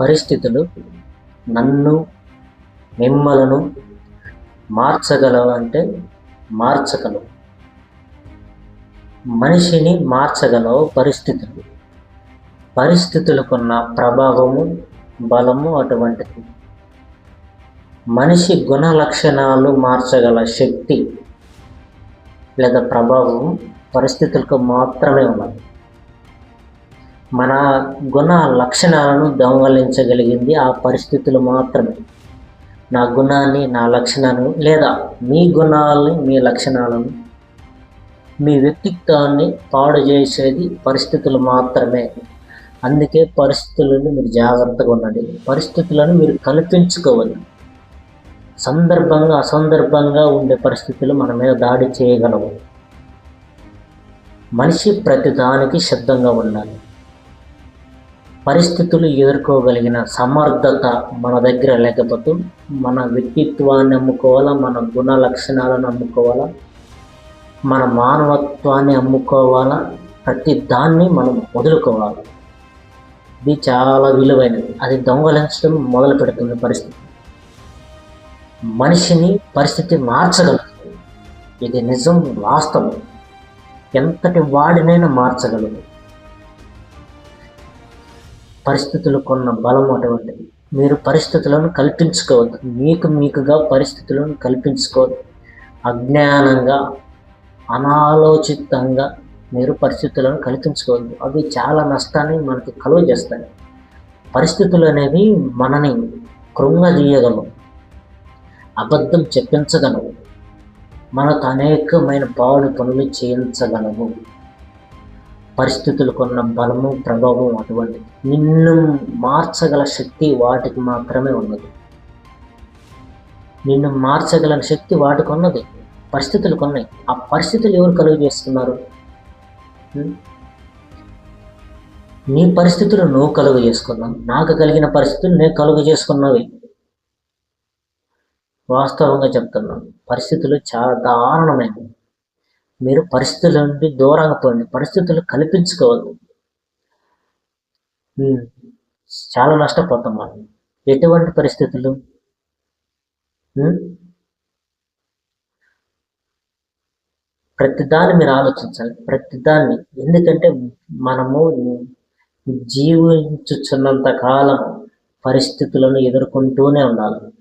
పరిస్థితులు నన్ను మిమ్మలను మార్చగలవు అంటే మార్చగలవు. మనిషిని మార్చగలవు పరిస్థితులు. పరిస్థితులకున్న ప్రభావము బలము అటువంటిది. మనిషి గుణ లక్షణాలు మార్చగల శక్తి లేదా ప్రభావం పరిస్థితులకు మాత్రమే ఉన్నది. మన గుణ లక్షణాలను దొంగలించగలిగింది ఆ పరిస్థితులు మాత్రమే. నా గుణాన్ని నా లక్షణాలను లేదా మీ గుణాలని మీ లక్షణాలను మీ వ్యక్తిత్వాన్ని పాడు చేసేది పరిస్థితులు మాత్రమే. అందుకే పరిస్థితులను మీరు జాగ్రత్తగా ఉండండి. పరిస్థితులను మీరు కల్పించుకోవాలి సందర్భంగా అసందర్భంగా ఉండే పరిస్థితులు మన మీద దాడి చేయగలవు. మనిషి ప్రతిదానికి సిద్ధంగా ఉండాలి. పరిస్థితులు ఎదుర్కోగలిగిన సమర్థత మన దగ్గర లేకపోతే మన వ్యక్తిత్వాన్ని అమ్ముకోవాలా మన గుణ లక్షణాలను అమ్ముకోవాలా మన మానవత్వాన్ని అమ్ముకోవాలా ప్రతి దాన్ని మనం వదులుకోవాలి. ఇది చాలా విలువైనది. అది దొంగలించడం మొదలు పెడుతుంది పరిస్థితి. మనిషిని పరిస్థితి మార్చగలదు ఇది నిజం వాస్తవం. ఎంతటి వాడినైనా మార్చగలదు పరిస్థితులు కొన్న బలం అటువంటిది. మీరు పరిస్థితులను కల్పించుకోవద్దు. మీకు మీకుగా పరిస్థితులను కల్పించుకోవద్దు. అజ్ఞానంగా అనాలోచితంగా మీరు పరిస్థితులను కల్పించుకోవద్దు. అవి చాలా నష్టాన్ని మనకి కలువ చేస్తాయి. పరిస్థితులు అనేవి మనని కృంగదీయగలవు అబద్ధం చెప్పించగలవు. మనకు అనేకమైన పాడు పనులు చేయించగలవు. పరిస్థితులు కొన్న బలము ప్రభావం అటువంటి నిన్ను మార్చగల శక్తి వాటికి మాత్రమే ఉన్నది. నిన్ను మార్చగల శక్తి వాటికి ఉన్నది. పరిస్థితులు కొన్నాయి. ఆ పరిస్థితులు ఎవరు కలుగు చేస్తున్నారు? నీ పరిస్థితులు నువ్వు కలుగు చేసుకున్నావు. నాకు కలిగిన పరిస్థితులు నేను కలుగు చేసుకున్నవి. వాస్తవంగా చెప్తున్నాను. పరిస్థితులు చాలా దారుణమైనవి. మీరు పరిస్థితుల నుండి దూరంగా పోండి. పరిస్థితులు కల్పించుకోవద్దు. చాలా నష్టపోతాం మనం. ఎటువంటి పరిస్థితులు? ప్రతిదాన్ని మీరు ఆలోచించాలి. ప్రతిదాన్ని. ఎందుకంటే మనము జీవించుచున్నంత కాలం పరిస్థితులను ఎదుర్కొంటూనే ఉండాలి.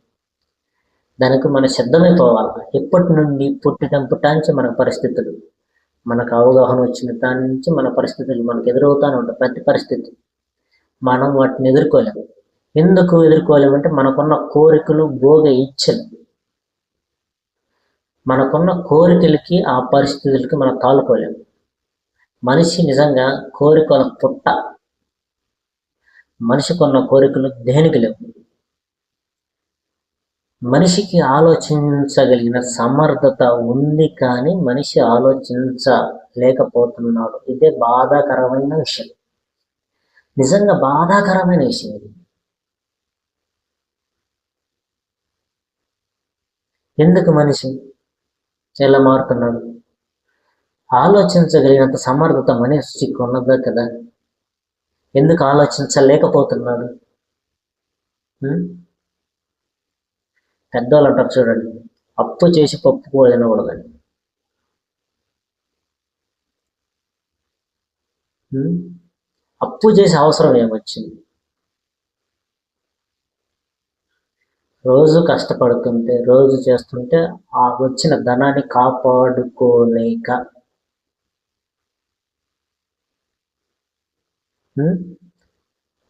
దానికి మనం సిద్ధమైపోవాలి ఎప్పటి నుండి పుట్టినప్పటి మన పరిస్థితులు. మనకు అవగాహన వచ్చిన దాని నుంచి మన పరిస్థితులు మనకు ఎదురవుతానే ఉంటాయి. ప్రతి పరిస్థితి. మనం వాటిని ఎదుర్కోలేము. ఎందుకు ఎదుర్కోలేమంటే మనకున్న కోరికలు భోగ ఇచ్చలు. మనకున్న కోరికలకి ఆ పరిస్థితులకి మనం తాలుకోలేము. మనిషి నిజంగా కోరికల పుట్ట. మనిషికున్న కోరికలు దేనికి లేవు? మనిషికి ఆలోచించగలిగిన సమర్థత ఉంది కానీ మనిషి ఆలోచించలేకపోతున్నాడు. ఇదే బాధాకరమైన విషయం. నిజంగా బాధాకరమైన విషయం ఇది. ఎందుకు మనిషి ఎలా మారుతున్నాడు ఆలోచించగలిగినంత సమర్థత మనిషికి ఉన్నదా కదా. ఎందుకు ఆలోచించలేకపోతున్నాడు? పెద్దవాళ్ళు అంటారు చూడండి అప్పు చేసి పప్పు కూడా అప్పు చేసే అవసరం ఏమొచ్చింది? రోజు కష్టపడుతుంటే రోజు చేస్తుంటే ఆ వచ్చిన ధనాన్ని కాపాడుకోలేక.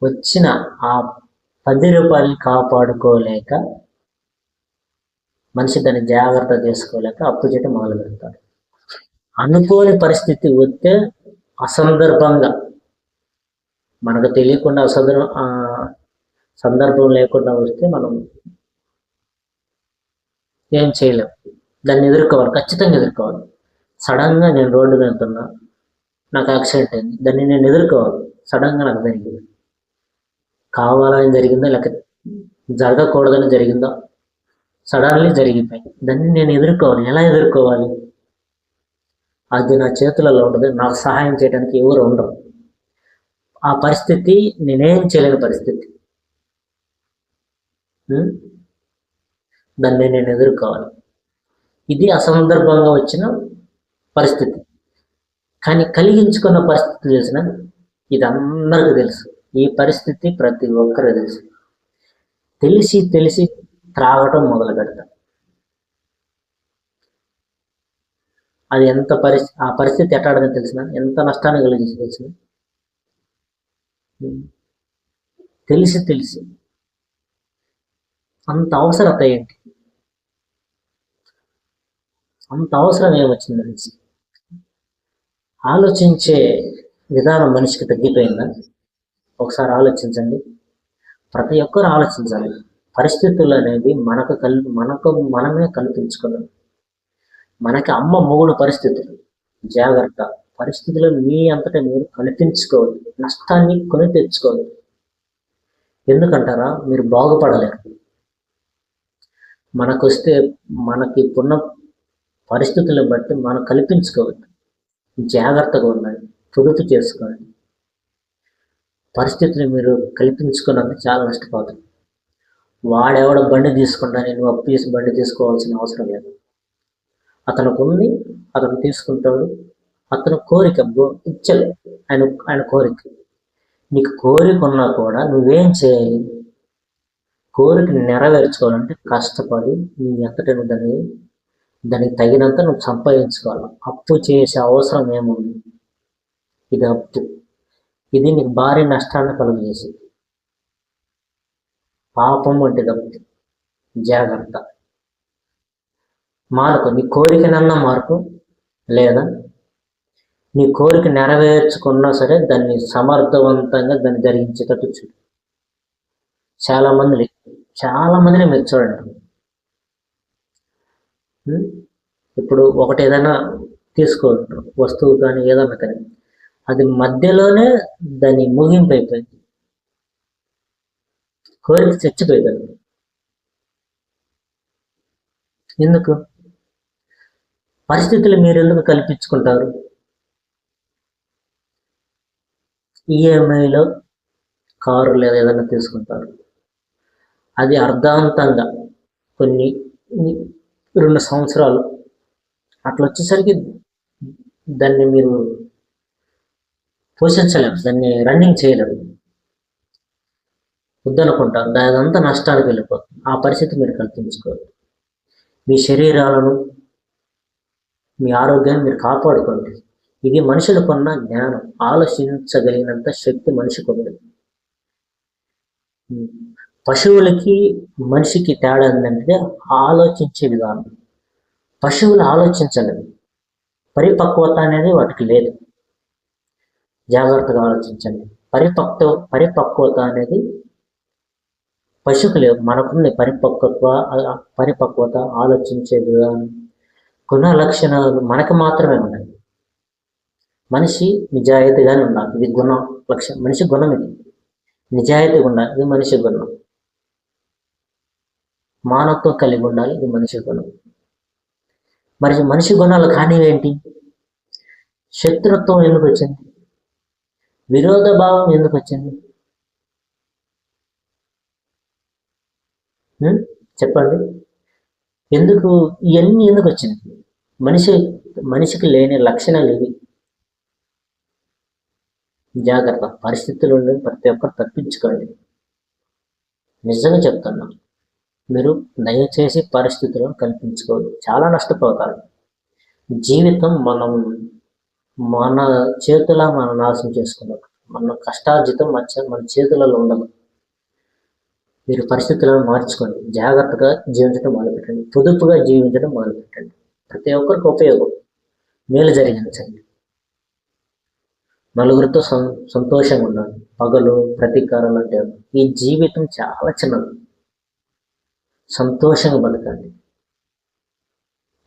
వచ్చిన ఆ పది రూపాయలు కాపాడుకోలేక మనిషి దాన్ని జాగ్రత్త చేసుకోలేక అప్పు చేయటం మొదలు పెడతాడు. అనుకోని పరిస్థితి వస్తే అసందర్భంగా మనకు తెలియకుండా అసందర్భ సందర్భం లేకుండా వస్తే మనం ఏం చేయలేం. దాన్ని ఎదుర్కోవాలి ఖచ్చితంగా ఎదుర్కోవాలి. సడన్గా నేను రోడ్డు వెళ్తున్నా నాకు యాక్సిడెంట్ అయింది దాన్ని నేను ఎదుర్కోవాలి. సడన్గా నాకు జరిగింది. కావాలని జరిగిందా లేక జరగకూడదని జరిగిందా? సడన్లీ జరిగిపోయింది దాన్ని నేను ఎదుర్కోవాలి. ఎలా ఎదుర్కోవాలి? అది నా చేతులలో ఉండదు. నాకు సహాయం చేయడానికి ఎవరు ఉండరు. ఆ పరిస్థితి నేనేం చేయలేని పరిస్థితి. దాన్ని నేను ఎదుర్కోవాలి. ఇది అసందర్భంగా వచ్చిన పరిస్థితి. కానీ కలిగించుకున్న పరిస్థితి తెలిసిన ఇది అందరికీ తెలుసు. ఈ పరిస్థితి ప్రతి ఒక్కరు తెలుసు. తెలిసి తెలిసి త్రాగటం మొదలు పెడతాం అది ఎంత పరిస్థితి ఆ పరిస్థితి ఎట్టాడని తెలిసిన? ఎంత నష్టాన్ని కలిగించి తెలిసిన? తెలిసి తెలిసి. అంత అవసరత ఏంటి? అంత అవసరం ఏమొచ్చింది మనిషి ఆలోచించే విధానం మనిషికి తగ్గిపోయిందా? ఒకసారి ఆలోచించండి. ప్రతి ఒక్కరు ఆలోచించాలి. పరిస్థితులు అనేది మనకు కల్ మనకు మనమే కల్పించుకున్నాం. మనకి అమ్మ మొగుడు పరిస్థితులు. జాగ్రత్త. పరిస్థితులు మీ అంతటా మీరు కల్పించుకోవద్దు. నష్టాన్ని కొని తెచ్చుకోవద్దు. ఎందుకంటారా? మీరు బాగుపడలేరు. మనకొస్తే మనకి ఇప్పుడున్న పరిస్థితులను బట్టి మనం కల్పించుకోవద్దు. జాగ్రత్తగా ఉండండి. పొదుపు చేసుకోండి. పరిస్థితులు మీరు కల్పించుకున్నందుకు చాలా నష్టపోతుంది వాడెవడ బండి తీసుకుంటాను నేను అప్పు చేసి బండి తీసుకోవాల్సిన అవసరం లేదు. అతనికి ఉంది అతను తీసుకుంటాడు. అతను కోరిక ఇచ్చలే. ఆయన ఆయన కోరిక. నీకు కోరిక ఉన్నా కూడా నువ్వేం చేయాలి? కోరిక నెరవేర్చుకోవాలంటే కష్టపడి నీ అంతటా దాన్ని దానికి తగినంత నువ్వు సంపాదించుకోవాలి. అప్పు చేసే అవసరం ఏముంది? ఇది అప్పు. ఇది నీకు భారీ నష్టాన్ని కలుగజేసింది. పాపం వంటిది జాగ్రత్త. మార్పు నీ కోరికనన్నా మార్పు లేదా? నీ కోరిక నెరవేర్చుకున్నా సరే దాన్ని సమర్థవంతంగా దాన్ని జరిగించేటట్టు చూడు. చాలా మంది చాలా మందిని మీరు చూడండి. ఇప్పుడు ఒకటి ఏదైనా తీసుకోండి వస్తువు కానీ ఏదన్నా కానీ అది మధ్యలోనే దాని ముగింపు అయిపోయింది. కోరిక చచ్చిపోయింది ఎందుకు? పరిస్థితులు మీరు ఎందుకు కల్పించుకుంటారు ఈఎంఐలో కారు లేదా ఏదైనా తీసుకుంటారు. అది అర్ధాంతంగా కొన్ని రెండు సంవత్సరాలు అట్లా వచ్చేసరికి దాన్ని మీరు పోషించలేము దాన్ని రన్నింగ్ చేయలేము. వద్దనుకుంటారు దానిదంతా నష్టానికి వెళ్ళిపోతుంది. ఆ పరిస్థితి మీరు కల్పించుకోరు మీ శరీరాలను మీ ఆరోగ్యాన్ని మీరు కాపాడుకోండి. ఇది మనుషులకున్న జ్ఞానం. ఆలోచించగలిగినంత శక్తి మనిషికి ఉంది. పశువులకి మనిషికి తేడా ఏంటంటే ఆలోచించే విధానం. పశువులు ఆలోచించలేదు. పరిపక్వత అనేది వాటికి లేదు. జాగ్రత్తగా ఆలోచించండి. పరిపక్వ పరిపక్వత అనేది పశువులు మనకున్న పరిపక్వత్వ పరిపక్వత పరిపక్వత ఆలోచించే విధానం. గుణ లక్షణాలు మనకు మాత్రమే ఉన్నాయి. మనిషి నిజాయితీగానే ఉండాలి. ఇది గుణం లక్షణం మనిషి గుణం ఇది. నిజాయితీగా ఉండాలి. ఇది మనిషి గుణం. మానవత్వం కలిగి ఉండాలి. ఇది మనిషి గుణం. మరి మనిషి గుణాలు కానివేంటి? శత్రుత్వం ఎందుకు వచ్చింది? విరోధ భావం ఎందుకు వచ్చింది? చెప్పండి. ఎందుకు ఇవన్నీ ఎందుకు వచ్చింది? మనిషి మనిషికి లేని లక్షణాలు ఇవి జాగ్రత్త. పరిస్థితులు ప్రతి ఒక్కరు తప్పించుకోండి. నిజంగా చెప్తున్నా మీరు దయచేసి పరిస్థితులను కల్పించుకోవద్దు చాలా నష్టపోతారు. జీవితం మనం మన చేతుల మనం నాశనం చేసుకున్నాం. మన కష్టార్జితం మన చేతులలో ఉండదు. మీరు పరిస్థితులను మార్చుకోండి. జాగ్రత్తగా జీవించడం మొదలుపెట్టండి. పొదుపుగా జీవించడం మొదలుపెట్టండి. ప్రతి ఒక్కరికి ఉపయోగం. మేలు జరిగించండి. నలుగురితో సం సంతోషంగా ఉండాలి పగలు ప్రతీకారాలు అంటే ఈ జీవితం చాలా చిన్నది. సంతోషంగా బతకండి.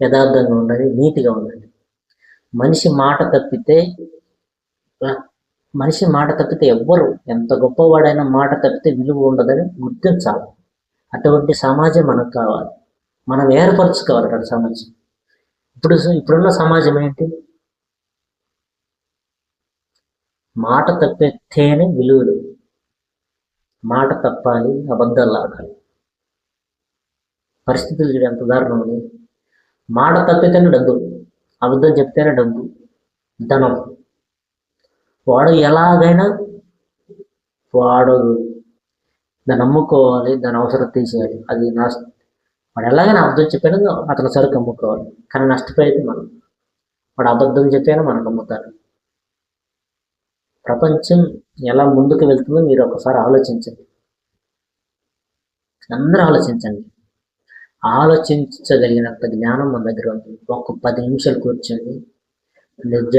యథార్థంగా ఉండండి. నీతిగా ఉండండి. మనిషి మాట తప్పితే మనిషి మాట తప్పితే ఎవ్వరు ఎంత గొప్పవాడైనా మాట తప్పితే విలువ ఉండదని గుర్తించాలి. అటువంటి సమాజం మనకు కావాలి. మనం ఏర్పరచుకోవాలి అటువంటి సమాజం. ఇప్పుడు ఇప్పుడున్న సమాజం ఏంటి? మాట తప్పితేనే విలువలు. మాట తప్పాలి అబద్ధాలు ఆడాలి. పరిస్థితులు చూడ ఎంత దారుణం మాట తప్పితేనే డబ్బు అబద్ధం చెప్తేనే డబ్బు ధనం. వాడు ఎలాగైనా వాడు దాన్ని అమ్ముకోవాలి దాని అవసరం తీసేయాలి. అది నష్ట వాడు ఎలాగైనా అబద్ధం చెప్పినా అతను సరుకు అమ్ముకోవాలి. కానీ నష్టపోయేది మనం. వాడు అబద్ధం చెప్పినా మనకు అమ్ముతారు ప్రపంచం ఎలా ముందుకు వెళ్తుందో మీరు ఒకసారి ఆలోచించండి. అందరూ ఆలోచించండి. ఆలోచించగలిగినంత జ్ఞానం మన దగ్గర ఉంది ఒక పది నిమిషాలు కూర్చొని నిజ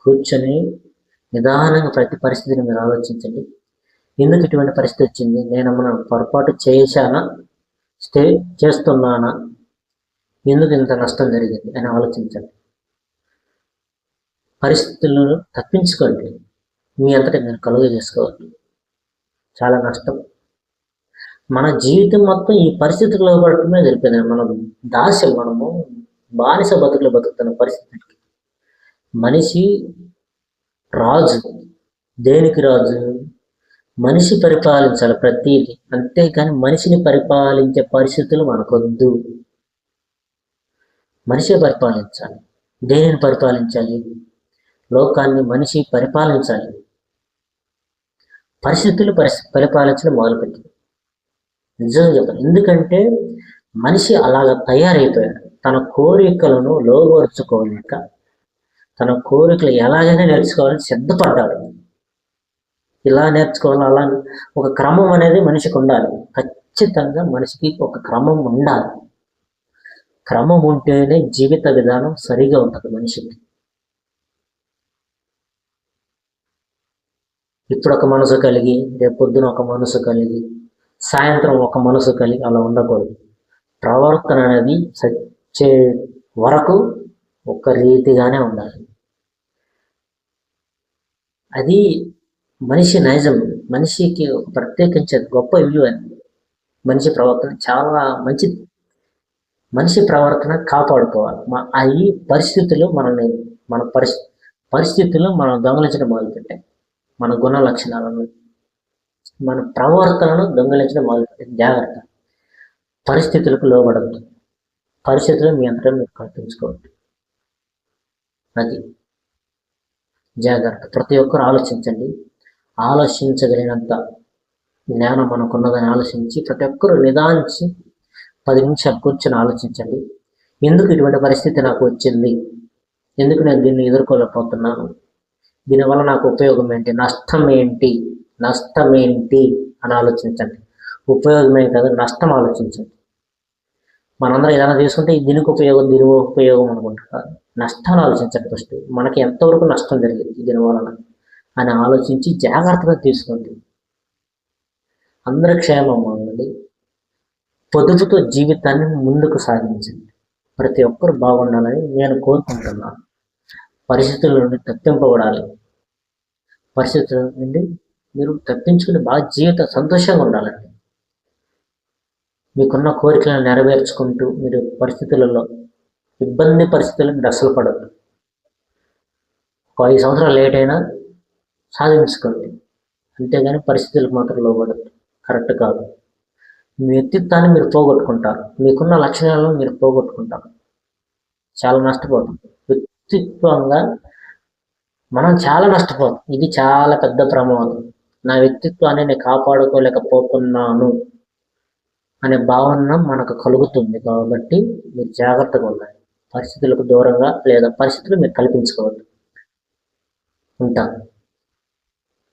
కూర్చొని నిదానంగా ప్రతి పరిస్థితిని మీరు ఆలోచించండి. ఎందుకు ఇటువంటి పరిస్థితి వచ్చింది? నేను మన పొరపాటు చేశానా? స్టే చేస్తున్నానా? ఎందుకు ఇంత నష్టం జరిగింది? అని ఆలోచించండి. పరిస్థితులను తప్పించుకోండి. మీ అంతటా నేను కలుగ చేసుకోవాలి చాలా నష్టం. మన జీవితం మొత్తం ఈ పరిస్థితుల్లో పడటమే జరిపోయింది మనం దాస్యం మనము బానిస బతుకులు బతుకుతున్న పరిస్థితికి మనిషి రాజు. దేనికి రాజు? మనిషి పరిపాలించాలి ప్రతిదీ. అంతేకాని మనిషిని పరిపాలించే పరిస్థితులు మనకొద్దు. మనిషి పరిపాలించాలి. దేనిని పరిపాలించాలి? లోకాన్ని మనిషి పరిపాలించాలి. పరిస్థితులు పరిస్థి పరిపాలించడం మొదలుపెట్టింది. నిజంగా చెప్పాలి ఎందుకంటే మనిషి అలాగ తయారైపోయాడు. తన కోరికలను లోపరుచుకోలేక తన కోరికలు ఎలాగైనా నేర్చుకోవాలని సిద్ధపడ్డాడు. ఇలా నేర్చుకోవాలి అలా ఒక క్రమం అనేది మనిషికి ఉండాలి. ఖచ్చితంగా మనిషికి ఒక క్రమం ఉండాలి. క్రమం ఉంటేనే జీవిత విధానం సరిగా ఉంటుంది మనిషికి. ఇప్పుడు ఒక మనసు కలిగి రేపు పొద్దున ఒక మనసు కలిగి సాయంత్రం ఒక మనసు కలిగి అలా ఉండకూడదు. ప్రవర్తన అనేది సచ్చే వరకు ఒక్క రీతిగానే ఉండాలి. అది మనిషి నైజం. మనిషికి ప్రత్యేకించే గొప్ప విలువ అది. మనిషి ప్రవర్తన చాలా మంచిది. మనిషి ప్రవర్తన కాపాడుకోవాలి. మా- అవి పరిస్థితులు మనల్ని మన పరిస్థి పరిస్థితులు మనం దొంగలించడం మొదలుపెట్టాయి. మన గుణ లక్షణాలను మన ప్రవర్తనను దొంగలించడం మొదలుపెట్టాయి. జాగ్రత్త. పరిస్థితులకు లోబడద్దు పరిస్థితులు మీ అంతటా మీరు కల్పించుకోవద్దు. అది జాగ్రత్త ప్రతి ఒక్కరు ఆలోచించండి. ఆలోచించగలిగినంత జ్ఞానం మనకున్నదని ఆలోచించి ప్రతి ఒక్కరు నిదానించి పది నిమిషాలు కూర్చొని ఆలోచించండి. ఎందుకు ఇటువంటి పరిస్థితి నాకు వచ్చింది? ఎందుకు నేను దీన్ని ఎదుర్కోలేకపోతున్నాను? దీనివల్ల నాకు ఉపయోగం ఏంటి? నష్టం ఏంటి? నష్టం ఏంటి? అని ఆలోచించండి. ఉపయోగమే కాదు నష్టం ఆలోచించండి. మనందరం ఏదైనా తీసుకుంటే దీనికి ఉపయోగం దీని ఉపయోగం అనుకుంటారు. నష్టాలు ఆలోచించండి ఫస్ట్ మనకి ఎంతవరకు నష్టం జరిగింది దీని వలన? అని ఆలోచించి జాగ్రత్తగా తీసుకోండి. అందరి క్షేమం ఉండండి పొదుపుతో జీవితాన్ని ముందుకు సాగించండి. ప్రతి ఒక్కరు బాగుండాలని నేను కోరుకుంటున్నాను. పరిస్థితుల నుండి తప్పింపబడాలి. పరిస్థితుల నుండి మీరు తప్పించుకుని బాగా జీవిత సంతోషంగా ఉండాలండి. మీకున్న కోరికలను నెరవేర్చుకుంటూ మీరు పరిస్థితులలో ఇబ్బంది పరిస్థితులు మీరు అసలు పడదు ఒక ఐదు సంవత్సరాలు లేట్ అయినా సాధించుకోండి. అంతేగాని పరిస్థితులకు మాత్రం లోబడదు కరెక్ట్ కాదు. మీ వ్యక్తిత్వాన్ని మీరు పోగొట్టుకుంటారు. మీకున్న లక్షణాలను మీరు పోగొట్టుకుంటారు. చాలా నష్టపోతాం. వ్యక్తిత్వంగా మనం చాలా నష్టపోతాం. ఇది చాలా పెద్ద ప్రమాదం. నా వ్యక్తిత్వాన్ని నేను కాపాడుకోలేకపోతున్నాను అనే భావన మనకు కలుగుతుంది కాబట్టి మీరు జాగ్రత్తగా ఉండాలి. పరిస్థితులకు దూరంగా లేదా పరిస్థితులు మీరు కల్పించుకోవద్దు. ఉంటాను